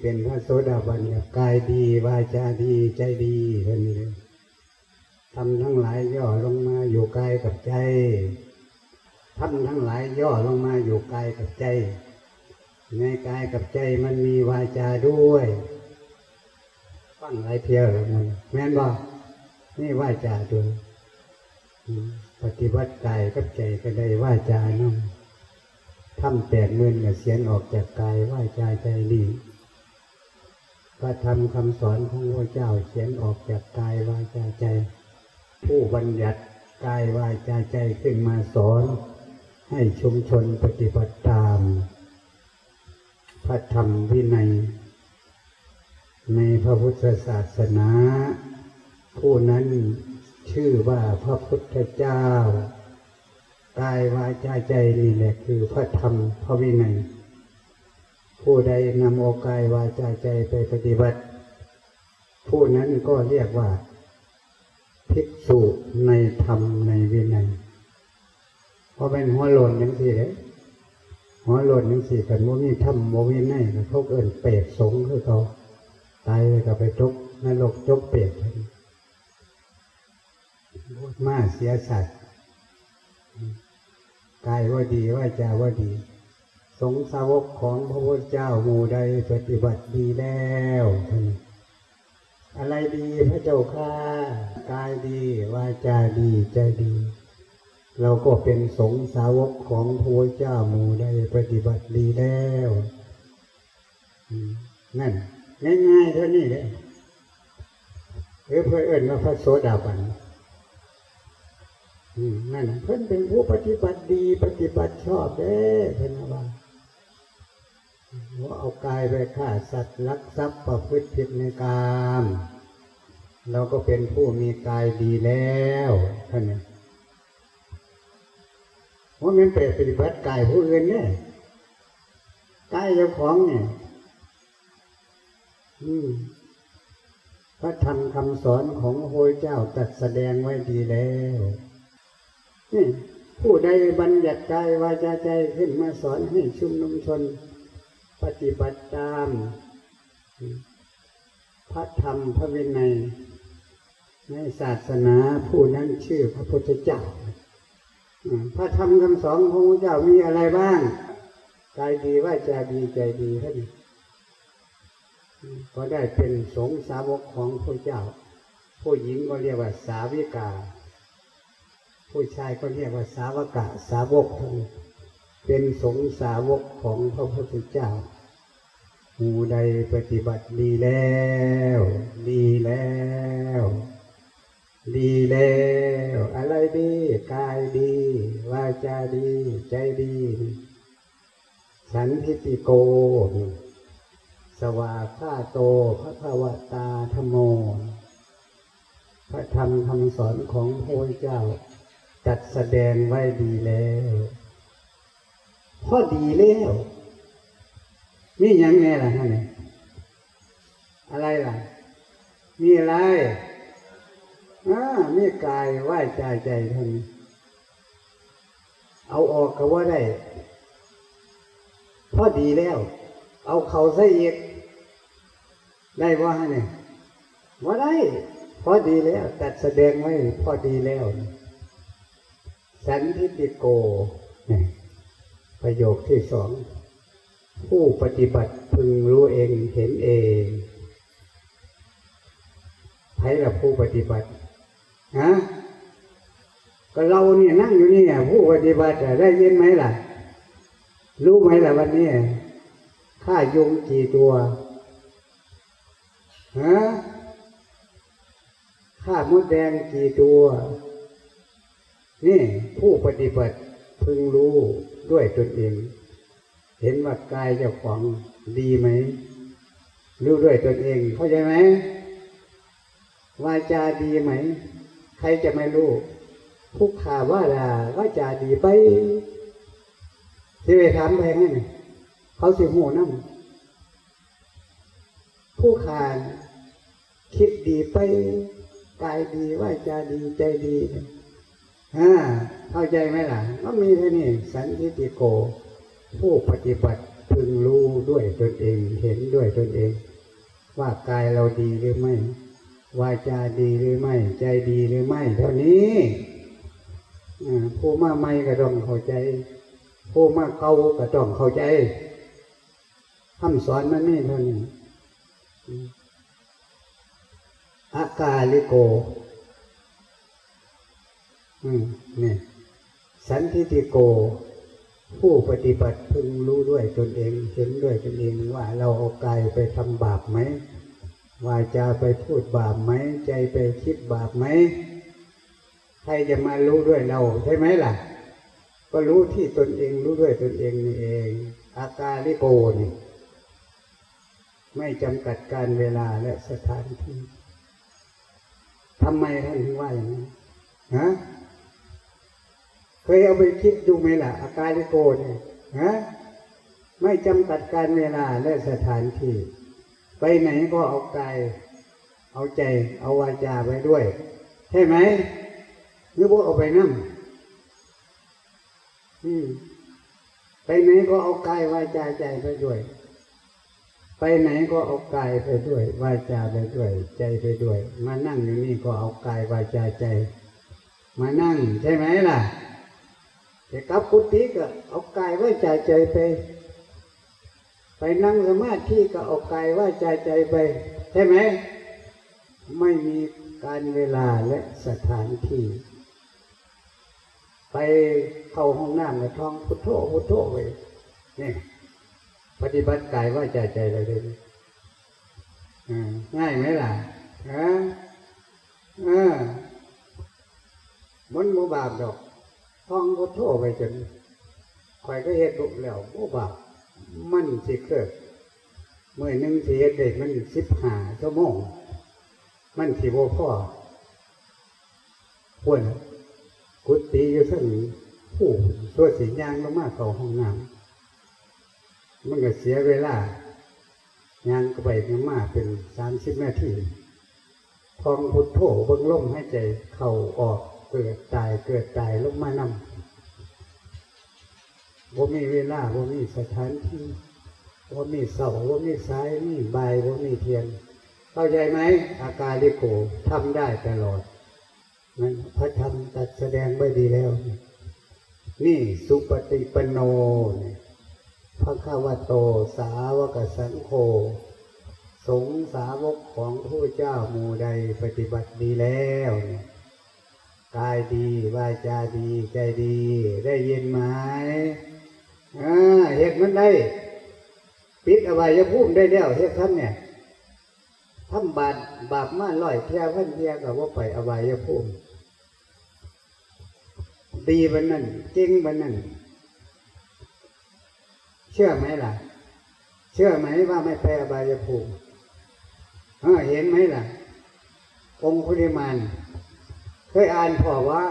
เป็นพระโสดาบันกายดี วาจาดี ใจดีเท่านี้เลยทำทั้งหลายย่อลงมาอยู่กายกับใจทำทั้งหลายย่อลงมาอยู่กายกับใจ ในกายกับใจมันมีวาจาด้วยฟังหลายเที่ยวแล้วมันแม่นบ่นี่วาจาด้วยปฏิบัติกายกับใจก็ได้วาจานั่ทำแปดหมื่นเสียนออกจากกายวาจาใจดี พระธรรมคำสอนของพระเจ้าเขียนออกจากกายวาจาใจ ผู้บัญญัติกายวาจาใจขึ้นมาสอน ให้ชุมชนปฏิบัติตาม พระธรรมวินัย ในพระพุทธศาสนา ผู้นั้นชื่อว่าพระพุทธเจ้ากายวาจาใจนี่แหละคือพระธรรมพระวินัย ผู้ใดนำโอกายวาจาใจไปปฏิบัติ ผู้นั้นก็เรียกว่า ภิกษุในธรรมในวินัยเพราะเป็นหัวโลนยังสี่เลยหัวโลนยังสี่กันโมมีธรรมโมวินัยก็เขาเอินเปรตสงฆ์คือเขาตายเลยก็ไปจกนรกจกเปรตมาเสียสัตว์กายว่าดีว่าจาว่าดี สงสาวกของพระพุทธเจ้าหมู่ใดปฏิบัติดีแล้ว อะไรดีพระเจ้าข้ากายดีวาจาดีใจดี เราก็เป็นสงสาวกของพระพุทธเจ้าหมู่ใดปฏิบัติดีแล้วนั่นง่ายๆเท่านี้เลยหรือเพื่อเอื่นว่าพระโสดาบันนั่นเพิ่อนเป็นผู้ปฏิบัติดี ปฏิบัติชอบเด้เพิ่นว่า ว่าเอากายไปฆ่าสัตว์ลักทรัพย์ประพฤติผิดในกามเราก็เป็นผู้มีกายดีแล้วท่านเนี่ยว่ามันไปปฏิบัติกายผู้อื่นเนี่ยกายเจ้าของเนี่ยพระธรรมคำสอนของพระพุทธเจ้าตัดแสดงไว้ดีแล้วนี่ผู้ใดบัญญัติกายวาจาใจขึ้นมาสอนให้ชุมนุมชน ปฏิบัติตาม พระธรรมพระวินัย ในศาสนาผู้นั้นชื่อพระพุทธเจ้า พระธรรมคำสอนของพระเจ้ามีอะไรบ้างกายดีว่าจาดีใจดีท่านก็ได้เป็นสงฆ์สาวกของพระเจ้า ผู้หญิงก็เรียกว่าสาวิกา ผู้ชายก็เรียกว่าสาวกะสาวกทั้ง เป็นสงสาวกของพระพุทธเจ้าหมู่ใดปฏิบัติดีแล้ว ดีแล้ว ดีแล้ว อะไรดี กายดี วาจาดี ใจดี สันทิติโก สวาข้าโตพระภวตาธรรมโม พระธรรมคำสอนของพระพุทธเจ้าจัดแสดงไว้ดีแล้ว พอดีแล้วมีอย่างไงล่ะท่านเนี่ยอะไรล่ะ มีอะไรอ่ามีกายไหวใจใจเท่านี้เอาออกก็ว่าได้พอดีแล้ว เอาเขาใส่อีกได้ว่าเนี่ยว่าได้ พอดีแล้วจัดแสดงไว้พอดีแล้ว สันทิติโกเนี่ย ประโยคที่สอง ผู้ปฏิบัติพึงรู้เองเห็นเองใครละผู้ปฏิบัติฮะก็เราเนี่ยนั่งอยู่นี่นี่ผู้ปฏิบัติได้ยินไหมล่ะ รู้ไหมล่ะวันนี้ฆ่ายุงกี่ตัวฮะฆ่ามดแดงกี่ตัว นี่ผู้ปฏิบัติ พึงรู้ด้วยตนเอง เห็นว่ากายเจ้าของดีไหม รู้ด้วยตนเอง เข้าใจไหมวาจาดีไหม ใครจะไม่รู้ผู้ข่าว่าลาวาจาดีไปที่ไปถามไปไงนี่เขาสิหูน้ำผู้ขาคิดดีไปกายดีวาจาดีใจดี เข้าใจไหมล่ะ ก็มีเท่านี้สันทิติโก ผู้ปฏิบัติพึงรู้ด้วยตนเองเห็นด้วยตนเอง ว่ากายเราดีหรือไม่ วาจาดีหรือไม่ ใจดีหรือไม่ เท่านี้ผู้มาไม่ก็ต้องเข้าใจ ผู้มาเก่าก็ต้องเข้าใจคำสอนมันนี่เท่านี้อืมอากาลิโก อืมนี่สันทิติโก ผู้ปฏิบัติพึงรู้ด้วยตนเองเห็นด้วยตนเองว่าเราเอากายไปทำบาปไหมวาจาไปพูดบาปไหมใจไปคิดบาปไหมใครจะมารู้ด้วยเราใช่ไหมล่ะ ก็รู้ที่ตนเองรู้ด้วยตนเองนี่เอง อาการลิโกนี่ไม่จำกัดการเวลาและสถานที่ทำไมท่านถึงว่าอย่างนี้ฮะ เคยเอาไปคิดดูไหมล่ะอาการลิโกเนี่ยฮะไม่จำกัดการเวลาและสถานที่ ไปไหนก็เอากาย เอาใจ เอาวาจาไปด้วย ใช่ไหมหรือว่าเอาไปนั่งอืมไปไหนก็เอากายวาจาใจไปด้วย ไปไหนก็เอากายไปด้วย วาจาไปด้วย ใจไปด้วย มานั่งอยู่นี่ก็เอากายวาจาใจ มานั่งใช่ไหมล่ะ แต่กับกุฏิก็เอากายไว้ใจใจไป ไปนั่งสมาธิก็เอากายไว้ใจใจไป ใช่ไหม ไม่มีการเวลาและสถานที่ ไปเข้าห้องน้ำในท้องพุทโธพุทโธไปนี่ปฏิบัติกายว่าใจใจเลยเลยง่ายไหมล่ะฮะอ่ามันโมบาปดอก ท่องพุทโธไปจนข่อยก็เฮ็ดบุแล้วโอ้บาปมันสิเกิดเมื่อหนึงสิเฮ็ดได้มันสิบหาชั่วโมง มันสิบ่พอควรกุฏิอยู่ทั้งผู้ตัวสียางลงมาเข้าห้องน้ำมันก็เสียเวลายางก็ไปกันมาเป็นสามสิบนาทีท่องพุทโธเบิ่งลมให้ใจเข้าออก เกิดตายเกิดตายลงมานำว่ามีเวลาว่ามีสถานที่ว่ามีเสาว่ามีสายมีใบว่ามีเทียน เข้าใจไหมอาการลิโกทำได้ตลอดนั้นพระธรรมตัดแสดงไว้ดีแล้ว นี่สุปฏิปโนเนี่ยพระข้าวโตสาวกสังโฆสงสาวกของพระเจ้าหมู่ใดปฏิบัติดีแล้วเนี่ย กายดีวาจาดีใจดี ได้ยินไหมอ่าเฮ็ดมันได้ปิดอวัยภูมิได้แล้วเฮ็ดทำเนี่ยทำบาปบาปมาลอยเทียพันเทียกับว่าไปอวัยภูมิดีบันนั่นจริงบันนั่นเชื่อไหมล่ะ เชื่อไหมว่าไม่ไปอบายภูมิเออเห็นไหมล่ะ องคุลิมาน เคยอ่านพอว่า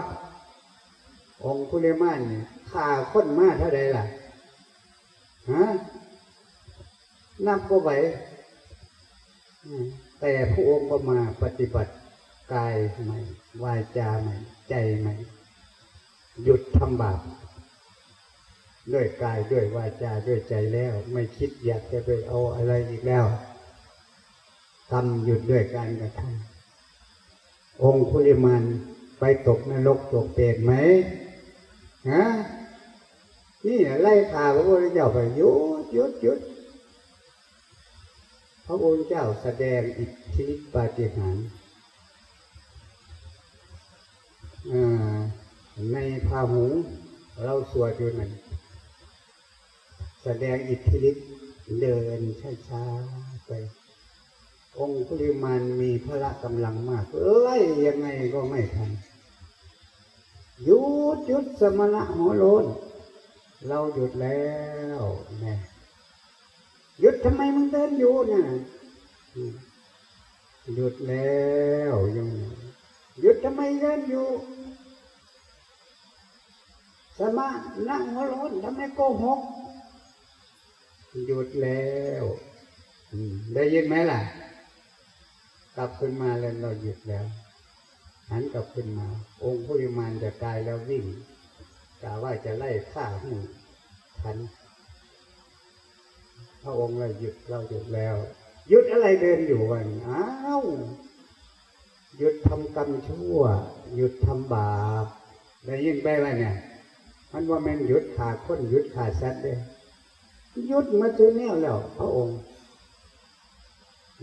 องคุลิมานเนี่ยฆ่าคนมาเท่าใดล่ะฮะนับก็ไหวแต่พระองค์ก็มาปฏิบัติกายใหม่วาจาใหม่ ใจใหม่ หยุดทำบาปด้วยกายด้วยวาจาด้วยใจแล้ว ไม่คิดอยากจะไปเอาอะไรอีกแล้วทำหยุดด้วยการกระทำ องคุลิมานไปตกนรกตกเปรตไหมฮะนี่ไล่ข่าพระพุทธเจ้าไปยุดยุดยุดพระพุทธเจ้าแสดงอิทธิฤทธิปาฏิหาริย์ในพาหุงเราสวดอยู่นั่นแสดงอิทธิฤทธิ์เดินช้าๆไป องคุลิมานมีพละกำลังมากไล่ยังไงก็ไม่ทันหยุดหยุดสมณะหัวโลนเราหยุดแล้วแน่หยุดทำไมมึงเดินอยู่เนี่ยหยุดแล้วยังหยุดทำไมเดินอยู่ สมณะหัวโลนทำไมโกหกหยุดแล้ว ได้ยินไหมล่ะ กลับขึ้นมาแล้วเราหยุดแล้ว หันกลับขึ้นมา องค์พริมานจะตายแล้ววิ่งกะว่าจะไล่ฆ่าหูทันพระองค์เราหยุดเราหยุดแล้วหยุดอะไรเดินอยู่วันอ้าวหยุดทำกรรมชั่ว หยุดทำบาปได้ยินไปว่าเนี่ย มันว่าแม่นหยุดขาคนหยุดขาสัตว์เด้หยุดมาจนแนวแล้ว พระองค์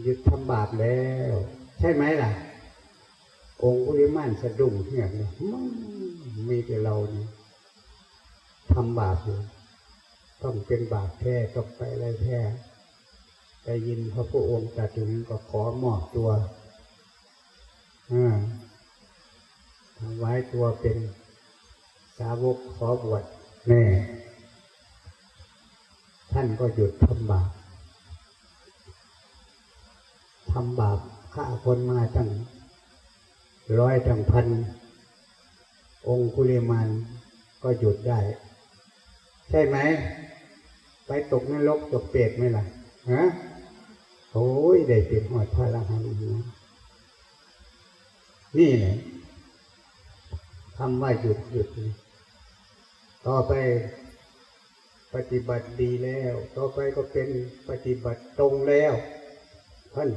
หยุดทำบาปแล้ว ใช่ไหมล่ะ องค์อุลิมานสะดุ้งเหียบเลยมีแต่เราเนี่ยทำบาปอยู่ต้องเป็นบาปแท้ต้องไปอะไรแท้ได้ยินพระพุทธองค์ตรัสถึงก็ขอมอบตัวอ่าถวายตัวเป็นสาวกขอบวชแน่ท่านก็หยุดทำบาป ทำบาปฆ่าคนมาตั้งร้อยตั้งพัน องคุลิมานก็หยุดได้ ใช่ไหม ไปตกนรกตกเปรตไหมล่ะฮะโอ้ยได้เป็นหอดพระอรหันต์นะนี่แหละคำว่าหยุดหยุดต่อไปปฏิบัติดีแล้ว ต่อไปก็เป็นปฏิบัติตรงแล้วท่าน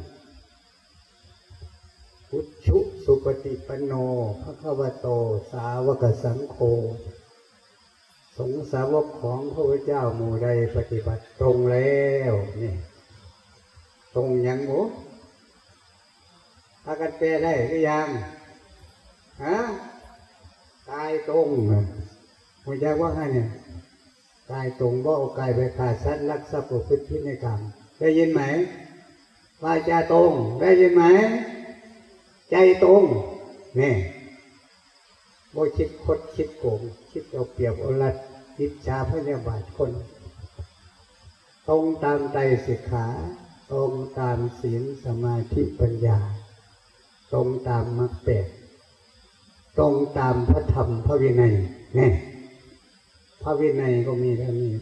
พุทชุสุปฏิปโนพระคัมโต สาวกสังโฆสงสาวกของพระพุทธเจ้าหมู่ใดปฏิบัติตรงแล้วนี่ตรงยังโมถ้ากันแปลได้หรือยังฮะกายตรงหัวใจว่าไงเนี่ยกายตรงบ่เอากายไปขาดสัตว์รักทรัพย์ประพฤติพินัยกรรมได้ยินไหมวาจาตรง ได้ยินไหม ใจตรงนี่บ่คิดคดคิดโกงคิดเอาเปรียบเอารัดคิดชาพยาบาทคน ตรงตามใจสิกขา ตรงตามศีลสมาธิปัญญา ตรงตามมรรคแปดตรงตามพระธรรมพระวินัยนี่พระวินัยก็มีเท่านี้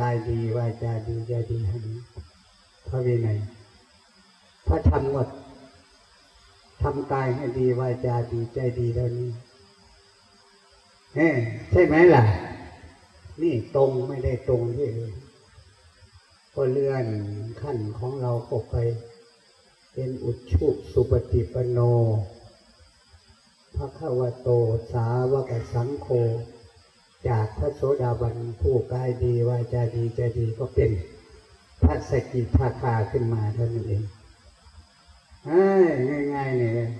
กายดีวาจาดีใจดีท่านี้พระวินัย พระธรรมก็ ทำกายให้ดีวาจาดีใจดีเท่านี้เฮ้ใช่ไหมล่ะ นี่ตรงไม่ได้ตรงที่อื่นก็เลื่อนขั้นของเราก็ไป เป็นอุชุสุปฏิปโนพระขวโตสาวกสังโฆจากพระโสดาบันผู้กายดีวาจาดีใจดีก็เป็นพระสกิทาคาขึ้นมาเท่านั้นเอง ง่ายง่ายๆเนี่ย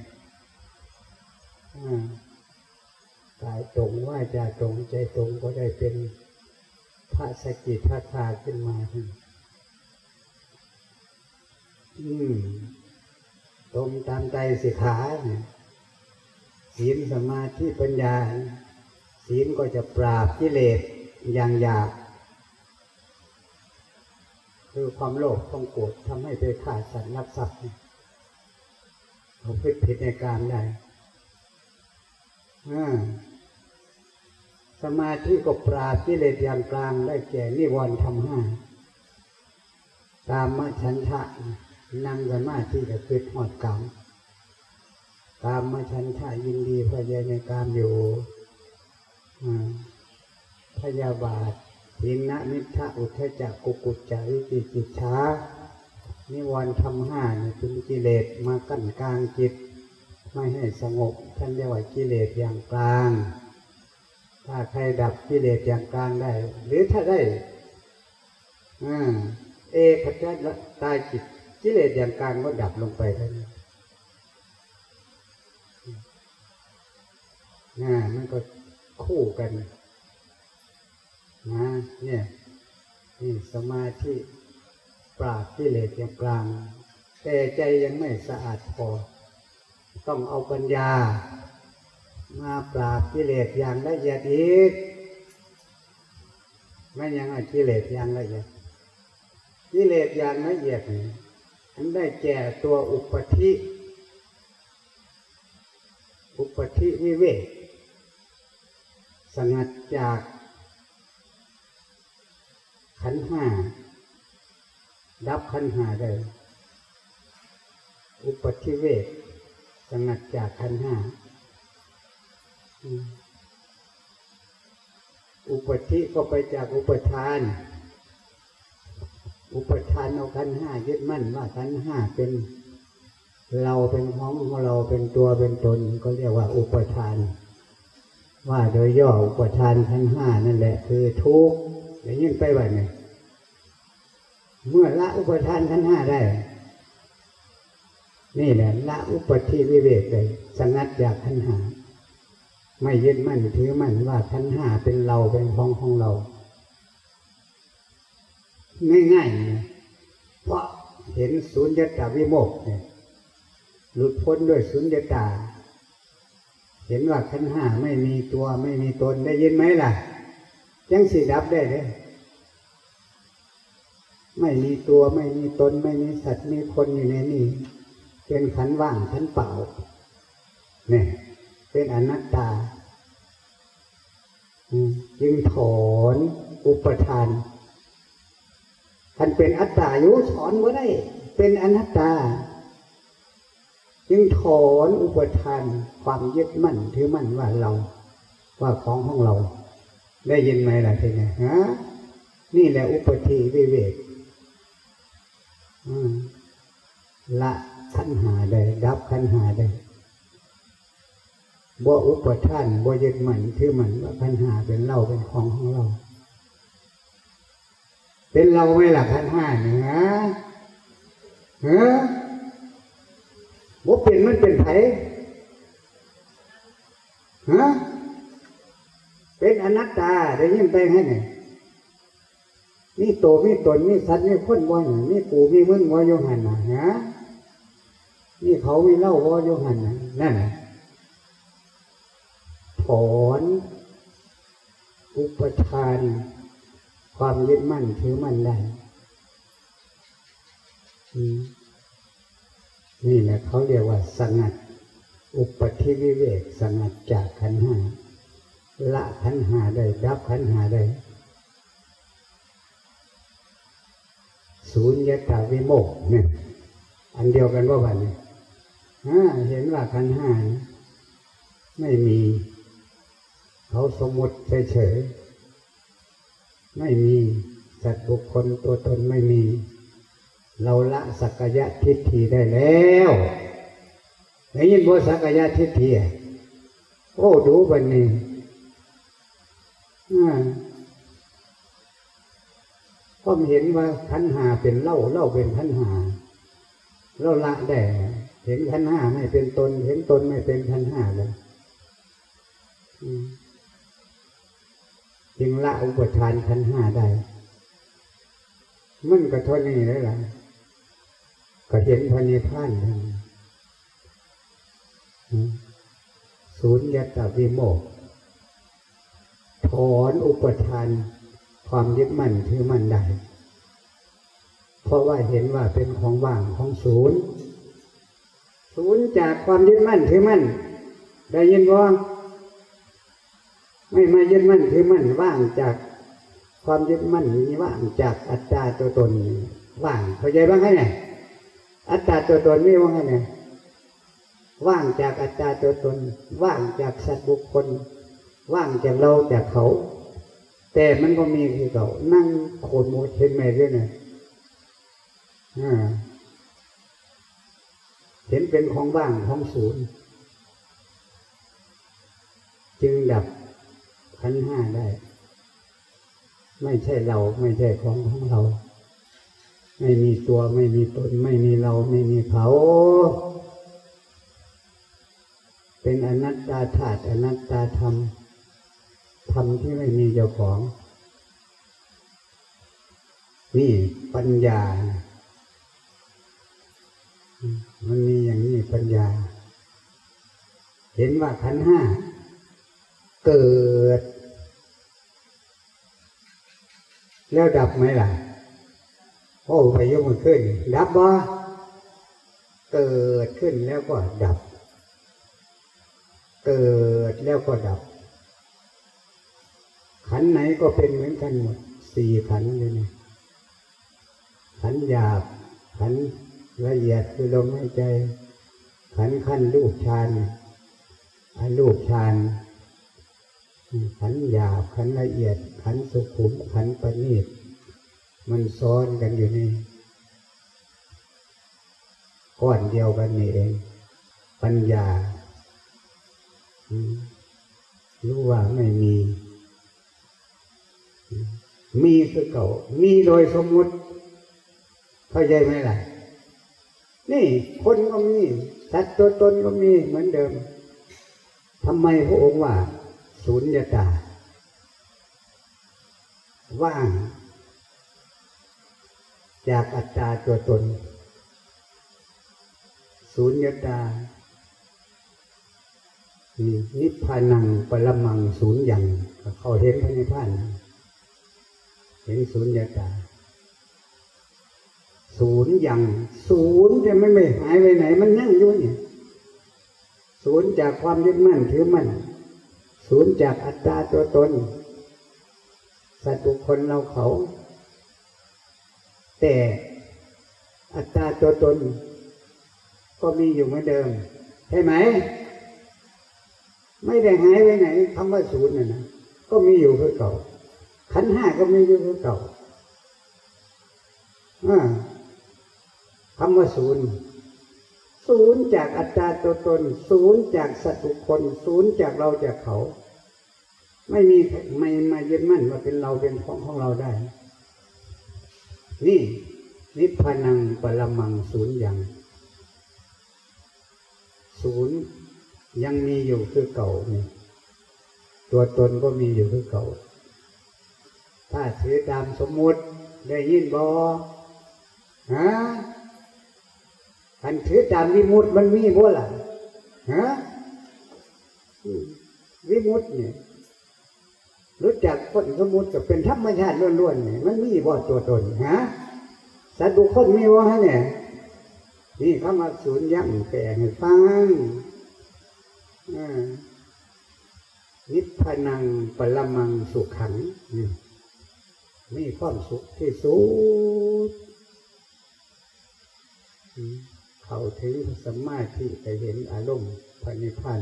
กายตรงว่าจะตรงใจตรงก็ได้เป็นพระสกิทาคาขึ้นมาอืมตรงตามใจสิขาเนี่ยศีลสมาธิปัญญา ศีลก็จะปราบกิเลสอย่างหยาบคือความโลภความโกรธทำให้ไปฆ่าสัตว์รักทรัพย์ ผมผิดผิดในการได้สมาธิก็ปราบกิเลสอย่างกลางได้แก่นิวรณ์ทำห้าตามมาชันทะนั่งสมาธิก็คือหอดกรรมตามมาชันทะยินดีพยายในกามอยู่พยาบาทหินนะนิทะอุทจักกุกุจจาริจิจิตช้า นิวรณ์ทำห้านี่เป็นกิเลสมากั้นกลางจิต ไม่ให้สงบท่านเรียกว่ากิเลสอย่างกลาง ถ้าใครดับกิเลสอย่างกลางได้ หรือถ้าได้เอกจัตตายจิตกิเลสอย่างกลางก็ดับลงไปท่านั้นนะมันก็คู่กันนะเนี่ยนี่สมาธิ ปราบกิเลสอย่างกลาง แต่ใจยังไม่สะอาดพอ ต้องเอาปัญญา มาปราบกิเลสอย่างละเอียดอีกไม่ยังอกิเลสอย่างละเอียดกิเลสอย่างละเอียดนี่มันได้แก่ตัวอุปธิอุปธิวิเวกสงัดจากขันห้า ดับขันห้าได้ อุปธิเวกสงัดจากขันห้าอุปธิก็ไปจากอุปทาน อุปทานเอาขันห้ายึดมั่นว่าขันห้าเป็นเราเป็นของของเราเป็นตัวเป็นตนก็เรียกว่าอุปทาน ว่าโดยย่ออุปทานขันห้านั่นแหละคือทุกข์ได้ยินไปบ่ไง เมื่อละอุปทานขันธ์ห้าได้ นี่แหละละอุปธิวิเวกเลยสงัดจากขันหา ไม่ยึดมั่นถือมั่นว่าขันห้าเป็นเราเป็นของของเรา ง่ายๆนะเพราะเห็นสุญญตาวิโมกข์เนี่ยหลุดพ้นด้วยสุญญตา เห็นว่าขันห้าไม่มีตัวไม่มีตนได้ยินไหมล่ะ ยังสีดับได้เลย ไม่มีตัวไม่มีตนไม่มีสัตว์มีคนอยู่ในนี้ เป็นขันว่างขันเปล่าเนี่ยเป็นอนัตตาจึงถอนอุปทานท่านเป็นอัตตาอยู่ถอนว่าได้ เป็นอนัตตา จึงถอนอุปทาน ความยึดมั่นถือมั่นว่าเรา ว่าของของเรา ได้ยินไหมล่ะทีนี้ฮะนี่แหละอุปธิวิเวก ละขันหาได้ดับขันหาได้บ่อุปทานบ่ยึดมั่นถือมั่นว่าขันหาเป็นเราเป็นของของเรา เป็นเราไม่ล่ะขันห้าเนี่ยฮะฮะบ่เป็นมันเป็นไผฮะเป็นอนัตตาได้ยินไปให้เนี่ย นี่โตมีตนมีสัตว์มีคนบ่อย่างนี่กูมีมึงบ่โยหันนะฮะนี่เขามีเล่าบ่โยหันนะนั่นน่ะถอนอุปทาน ความยึดมั่นถือมั่นได้นี่แหละเขาเรียกว่าสงัด อุปธิวิเวกสงัดจากขันหาละขันหาได้ดับขันหาได้ ศูนย์ยตาวิโมกเนี่ยอันเดียวกันว่าวันนี้อ่าเห็นว่าขันห้านะไม่มี เขาสมมติเฉยๆไม่มีสัตว์บุคคลตัวตนไม่มี เราละสักยะทิฏฐิได้แล้วได้ยินบ่สักยะทิฏฐิอะโอ้ดูบันนี้ อ่าผมเห็นว่าขันหาเป็นเล่าเล่าเป็นขันหาเราละได้เห็นขันห้าไม่เป็นตน เห็นตนไม่เป็นขันห้าแล้วจึงละอุปทานขันห้าได้มันก็เท่านี้แล้วล่ะก็เห็นพระนิพพานแล้วศูนย์ยตาวิโมกถอนอุปทาน ความยึดมั่นถือมั่นได้เพราะว่าเห็นว่าเป็นของว่างของศูนย์ ศูนย์จากความยึดมั่นถือมั่น ได้ยินบ่ไม่มายึดมั่นถือมั่นว่างจากความยึดมั่นนี้ว่างจากอัตตาตัวตนว่างเข้าใจบ้างไหมเนี่ยอัตตาตัวตนนี่ว่าไงเนี่ยว่างจากอัตตาตัวตน ว่างจากสัตว์บุคคล ว่างจากเราจากเขา แต่มันก็มีคือเขานั่งโคนโมเชนแม่ด้วยเนี่ยเห็นเป็นของว่างของศูนย์ จึงดับขันห้าได้ ไม่ใช่เราไม่ใช่ของของเรา ไม่มีตัวไม่มีตน ไม่มีเราไม่มีเขาเป็นอนัตตาธาตุอนัตตาธรรม ธรรมที่ไม่มีเจ้าของ นี่ปัญญา มันมีอย่างนี้ปัญญา เห็นว่าขันห้าเกิด แล้วดับไหมล่ะ โอ้ไปยกมือขึ้น ดับบ่เกิดขึ้นแล้วก็ดับ เกิดแล้วก็ดับ ขันไหนก็เป็นเหมือนกันหมดสี่ขันเลยนะขันหยาบ ขันละเอียดคือลมหายใจ ขันขั้นลูกชานอันลูกชานขันหยาบขันละเอียด ขันสุขุมขันประณีตมันซ้อนกันอยู่นี่ก้อนเดียวกันนี่เอง ปัญญารู้ว่าไม่มี มีคือเก่า มีโดยสมมุติเข้าใจไหมล่ะ นี่คนก็มีสัตว์ตัวตนก็มีเหมือนเดิมทำไมพระองค์ว่าศูนยตา ว่าง จากอัตตาตัวตนศูนยตานี่นิพพานังปรมังศูนย์อย่างเขาเห็นพระนิพพานนะ เห็นศูนยตากาศศูนย์อย่างศูนย์จะไม่ไม่หายไปไหน มันนั่งอยู่เนี่ยศูนย์จากความยึดมั่นถือมั่นศูนย์จากอัตตาตัวตน สัตว์บุคคลเราเขา แต่อัตตาตัวตน ก็มีอยู่เหมือนเดิมใช่ไหม ไม่ได้หายไปไหนคำว่าศูนย์น่ะนะก็มีอยู่คือเก่า ขันห้าก็ไมีอยู่คือเก่าคำว่าศูนย์ศูนย์จากอัตตาตัวตน ศูนย์จากสัตว์บุคคล ศูนย์จากเราจากเขา ไม่มีไม่มายึดมั่นว่าเป็นเราเป็นของของเราได้ นี่นิพพานังปรมังศูนย์อย่างศูนย์ยังมีอยู่คือเก่า ตัวตนก็มีอยู่คือเก่า ถ้าถือตามสมมุติ ได้ยินบอฮะคันถือตามวิมุตมันมีบ่ล่ะฮะวิมุตเนี่ยรู้จักคนสมมุติกับเป็นธรรมชาติล้วนๆเนี่ยมันมีบ่ตัวตนฮะสัตว์บุคคลมีบ่ฮะเนี่ยนี่คำว่าศูนย์ยั่งแปลให้ฟังนิพพานังปรมังสุขังนี่ มีความสุขที่สุดเขาถึงสมมาธิไปเห็นอารมณ์พระนิพพาน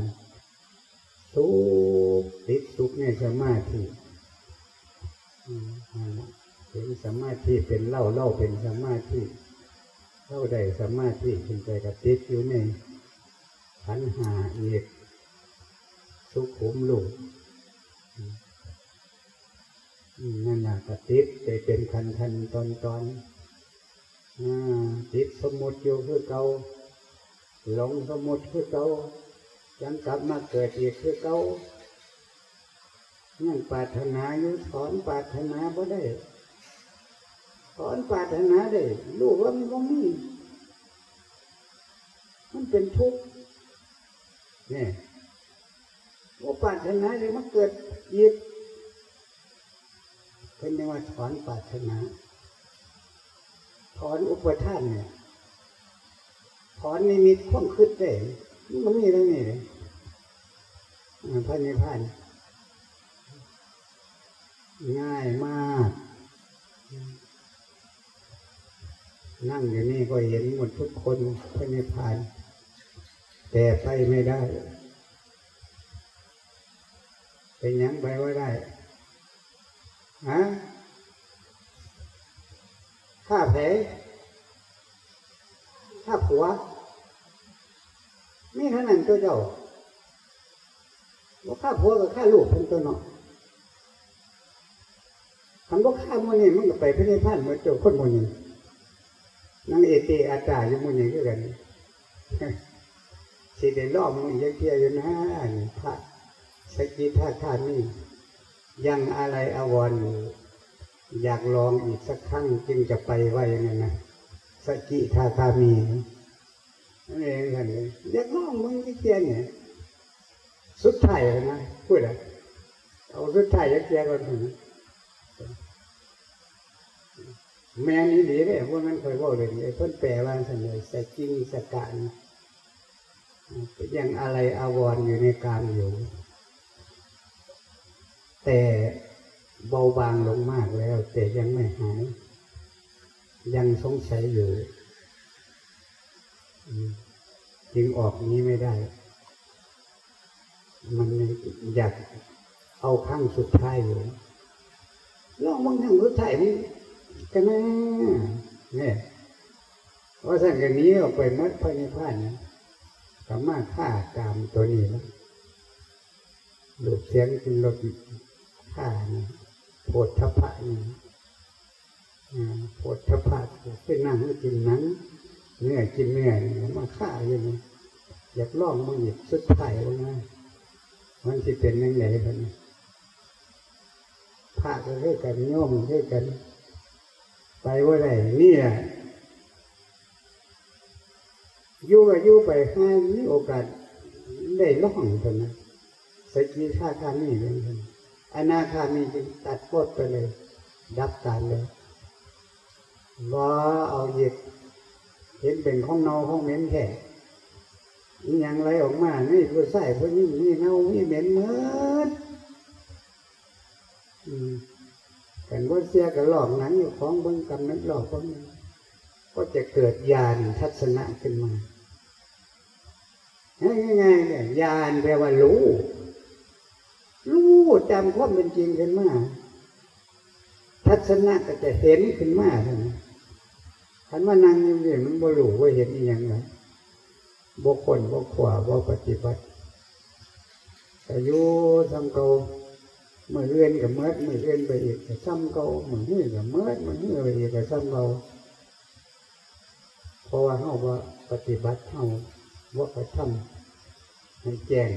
สุขติดสุขในสมาธิอืมนั่นล่เห็นสมาธิเป็นเล่าเล่าเป็นสมาธิเข้าได้สมาธิขึ้นไปกับติดอยู่ในขันหาเอกสุขุมลูกอืม นั่นน่ะกติดไปเป็นคันคันตอนตอนอติดสมุดอยู่คือเก่าหลงสมุดคือเก่ายังกลับมาเกิดอีกคือเก่ายังปรารถนาอยู่สอนปรารถนาบ่ได้ถอนปรารถนาได้รู้ว่ามันบ่มีมันเป็นทุกข์เนี่ยว่าปรารถนาเลยมันเกิดอีก เป็นยังว่าถอนปรารถนาถอนอุปทานเนี่ยถอนนิมิตความคิดได้มันมีเรื่องนี้เลยอ่าพระนิพพานง่ายมาก นั่งอยู่นี่ก็เห็นหมดทุกคนพระนิพพาน แต่ไปไม่ได้ เป็นยังไปว่าได้ ฮะฆ่าแผลฆ่าผัวนี่เท่านั้นตัวเจ้าว่าฆ่าผัวกับฆ่าลูกเป็นตัวเนาะคำว่าฆ่ามันนี่มันก็ไปพระนิพพานเหมือนเจ้าคนโมนี่นั่งเอติอาจารย์อยู่มันอย่างกันสิได้ล้อมมึงยังเทียอยู่นะพระสกิทาคานี่ ยังอะไรอวรอยู่อยากลองอีกสักครั้งจึงจะไปว่าย่างนั้นนะสกิทาคามีนั่นเองกันเลยอยากลองมึงที่เทียวเนี่ยสุดท้ายเลยนะพูดอะเอาสุดท้ายยักเทียวกันนะแม่นี่ดีเลยพวกนั้นเคยบอกเลยไอ้เพิ่นแปลว่าสัญญาสกินสกานยังอะไรอวรอยู่ในกามอยู่ แต่เบาบางลงมากแล้ว แต่ยังไม่หาย ยังสงสัยอยู่จึงออกนี้ไม่ได้ มันอยากเอาครั้งสุดท้ายอยู่ลองบางครั้งสุดท้ายมึงก็แน่เนี่ยว่าสั่งกันนี้ออกไปมัดพระนิพพานนะสามารถฆ่ากามตัวนี้แล้วดูดเสียงกินรส ฆ่านโพธพะนี่อ่าโพธพะคือนั่งกินนังเนื้อกินเนื้อมาฆ่าอยู่นี่อยากลองมันหยิบสุดท้ายลงมามันจะเป็นยังไงกันพระก็คือกันโยมก็คือกัน ไปว่าไรนี่แหละยู่ก็อยู่ไปให้มีโอกาสได้ล่องเท่านั้นสกิทาคามีเป็นกัน อนาคามีจึงตัดโคตรไปเลย ดับการเลยว่าเอาเหยียดเห็นเป็นของเนาของเหม็นแท้อีหยังไรออกมานี่ผู้ใส่ผู้นี้นี่เน่านี่เหม็นเหมือนอืมกันว่าเสียกับหลอกหนังอยู่ของเบิ้งกำนั้นหลอกพวกนี้ก็จะเกิดญาณทัศนะขึ้นมาง่ายๆเนี่ยญาณแปลว่ารู้ รู้จำความเป็นจริงขึ้นมาทัศนะก็จะเห็นขึ้นมาเท่านั้นคันว่านั่งอยู่เนี่ยมันบ่รู้ว่าเห็นอย่างไรบ่คนบ่ขวาบ่ปฏิบัติแต่อยู่ทำเก่ามือเอื้อนกับเมื่อเมือเอื้อนไปอีกกับซ้ำเก่ามือหื้อกับเมื่อเมือหื้อไปอีกกับซ้ำเก่าเพราะว่าเฮาว่าปฏิบัติเฮาว่าไปทำให้แจ้ง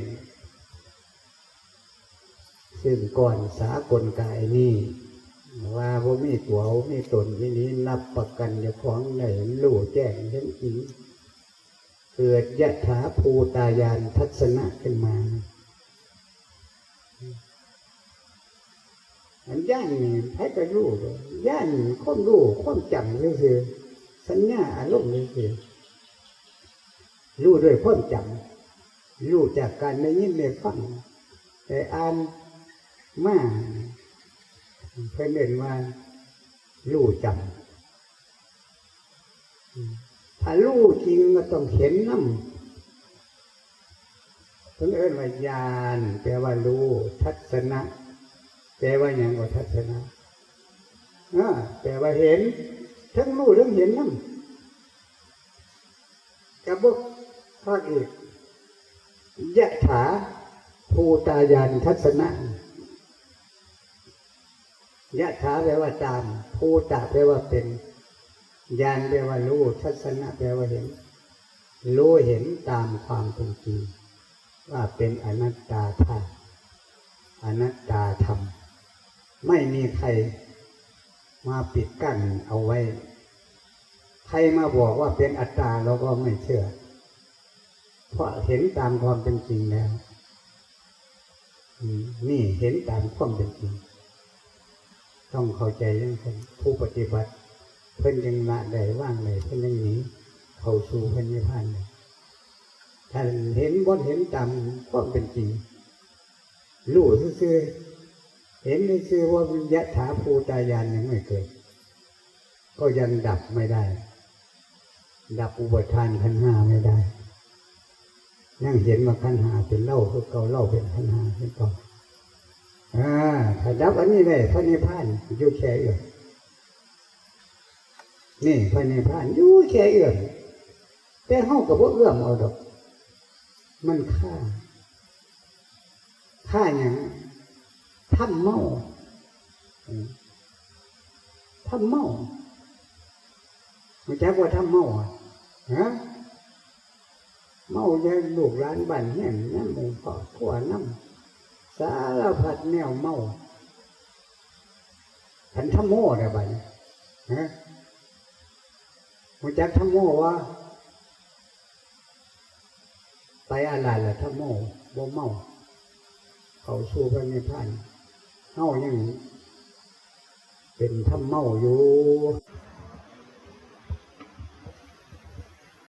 ซึ่งก่อนสากลกายนี้ว่าบ่มีตัวมีตนที่นี้นับประกันเจ้าของได้รู้แจ้งเห็นจริงเกิดยะถาภูตายานทัศนะขึ้นมาอันย่านนี่ให้ก็รู้ย่านความรู้ความจำเลยคือสัญญาอารมณ์เลยคือรู้ด้วยความจำรู้จากการได้ยินได้ฟังแต่อ่าน มาเพื่อนเรียนว่ารู้จำถ้ารู้จริงก็ต้องเห็นน้ำเพื่อนเอิ้นว่าญาณแปลว่ารู้ทัศนะแปลว่าอย่างว่าทัศนะแปลว่าเห็น ทั้งรู้ทั้งเห็นนั่นกับพวกภาคเอกยะถาภูตายานทัศนะ ยะถาแปลว่าตาม ภูตาแปลว่าเป็นยานแปลว่ารู้ทัศนะแปลว่าเห็น รู้เห็นตามความเป็นจริงว่าเป็นอนัตตาธาตุอนัตตาธรรม ไม่มีใครมาปิดกั้นเอาไว้ ใครมาบอกว่าเป็นอัตตาเราก็ไม่เชื่อ เพราะเห็นตามความเป็นจริงแล้วนี่เห็นตามความเป็นจริง ต้องเข้าใจยังคนผู้ปฏิบัติ เพิ่นยังละได้ว่างเลยเพิ่นยังหนีเข้าสู่เพิ่นนิพพานเลยถ้าเห็นบ่เห็นตามความเป็นจริงรู้ซื่อเห็นซื่อว่าวิญญาถาภูตายานยังไม่เกิด ก็ยังดับไม่ได้ ดับอุปทานขันห้าไม่ได้ยังเห็นว่าขันห้าเป็นเล่าคือเก่าเล่าเป็นขันห้าเป็นเก่า อ่าถ้าดับอันนี้ได้พระนิพพานอยู่แค่เอื้อมนี่พระนิพพานอยู่แค่เอื้อมแต่เฮากับพวกเอื้อมเอาดอก มันฆ่าฆ่าอย่างทำเมาทำเมามันจะว่าทำเมาอะฮะเมาจะลูกร้านบ้านเฮียนน้ำหมูขอขัวน้ำ สารพัดแนวเมาฉันทำโม่ได้บ้านฮะมันจะทำโม่วะไปอะไรล่ะทำโม่บ่เมา เขาสู้พระนิพพานเฮายังเป็นทำเมาอยู่